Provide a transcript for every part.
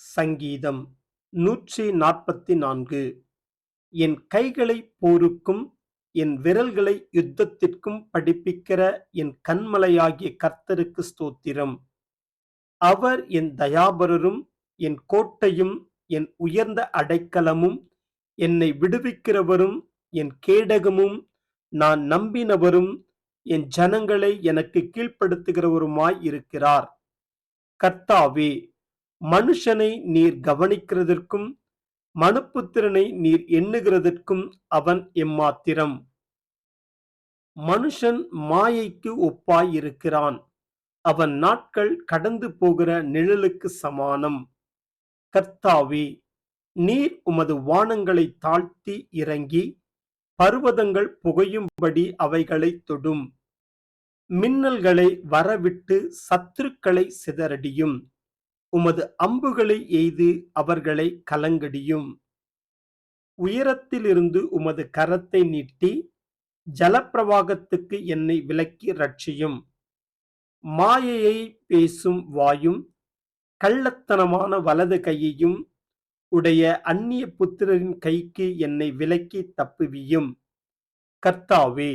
சங்கீதம் நூற்றி நாற்பத்தி நான்கு. என் கைகளை போருக்கும் என் விரல்களை யுத்தத்திற்கும் படிப்பிக்கிற என் கண்மலையாகிய கர்த்தருக்கு ஸ்தோத்திரம். அவர் என் தயாபரரும் என் கோட்டையும் என் உயர்ந்த அடைக்கலமும் என்னை விடுவிக்கிறவரும் என் கேடகமும் நான் நம்பினவரும் என் ஜனங்களை எனக்கு கீழ்ப்படுத்துகிறவருமாய் இருக்கிறார். கர்த்தாவே மனுஷனை நீர் கவனிக்கிறதற்கும் மனுப்புத்திரனை நீர் எண்ணுகிறதற்கும் அவன் எம்மாத்திரம். மனுஷன் மாயைக்கு ஒப்பாயிருக்கிறான். அவன் நாட்கள் கடந்து போகிற நிழலுக்கு சமானம். கர்த்தாவே நீர் உமது வானங்களை தாழ்த்தி இறங்கி பர்வதங்கள் புகையும்படி அவைகளை தொடும். மின்னல்களை வரவிட்டு சத்துருக்களை சிதறடியும். உமது அம்புகளை எய்து அவர்களை கலங்கடியும். உயரத்திலிருந்து உமது கரத்தை நீட்டி ஜலப்பிரவாகத்துக்கு என்னை விலக்கி ரட்சியும் மாயையை பேசும் வாயும் கள்ளத்தனமான வலது கையையும் உடைய அந்நிய புத்திரரின் கைக்கு என்னை விலக்கி தப்புவியும். கர்த்தாவே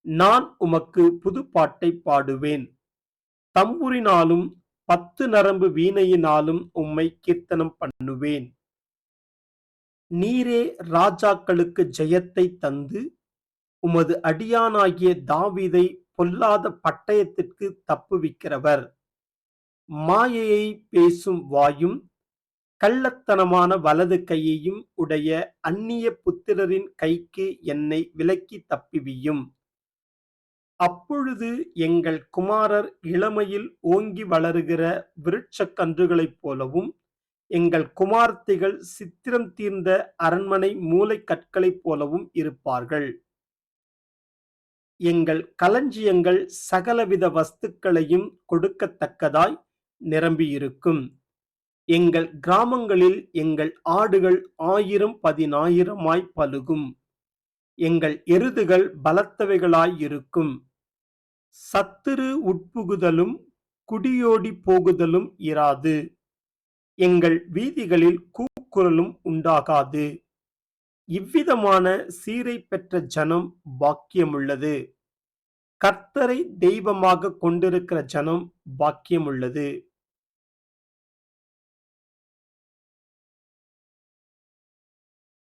நான் உமக்கு புது பாட்டை பாடுவேன். தம்புரினாலும் பத்து நரம்பு வீணையினாலும் உம்மை கீர்த்தனம் பண்ணுவேன். நீரே ராஜாக்களுக்கு ஜெயத்தை தந்து உமது அடியானாகிய தாவீதை பொல்லாத பட்டயத்திற்கு தப்புவிக்கிறவர். மாயையை பேசும் வாயும் கள்ளத்தனமான வலது கையையும் உடைய அந்நிய புத்திரரின் கைக்கு என்னை விலக்கி தப்பிவியும். அப்பொழுது எங்கள் குமாரர் இளமையில் ஓங்கி வளருகிற விருட்சக் கன்றுகளைப் போலவும் எங்கள் குமார்த்திகள் சித்திரம் தீர்ந்த அரண்மனை மூலைக் கற்களைப் போலவும் இருப்பார்கள். எங்கள் களஞ்சியங்கள் சகலவித வஸ்துக்களையும் கொடுக்கத்தக்கதாய் நிரம்பியிருக்கும். எங்கள் கிராமங்களில் எங்கள் ஆடுகள் ஆயிரம் பதினாயிரமாய் பலுகும் எங்கள் எருதுகள் பலத்தவைகளாய் இருக்கும் சத்துரு உட்புகுதலும் குடியோடி போகுதலும் இராது. எங்கள் வீதிகளில் கூக்குரலும் உண்டாகாது. இவ்விதமான சீரை பெற்ற ஜனம் பாக்கியமுள்ளது. கர்த்தரை தெய்வமாக கொண்டிருக்கிற ஜனம் பாக்கியமுள்ளது.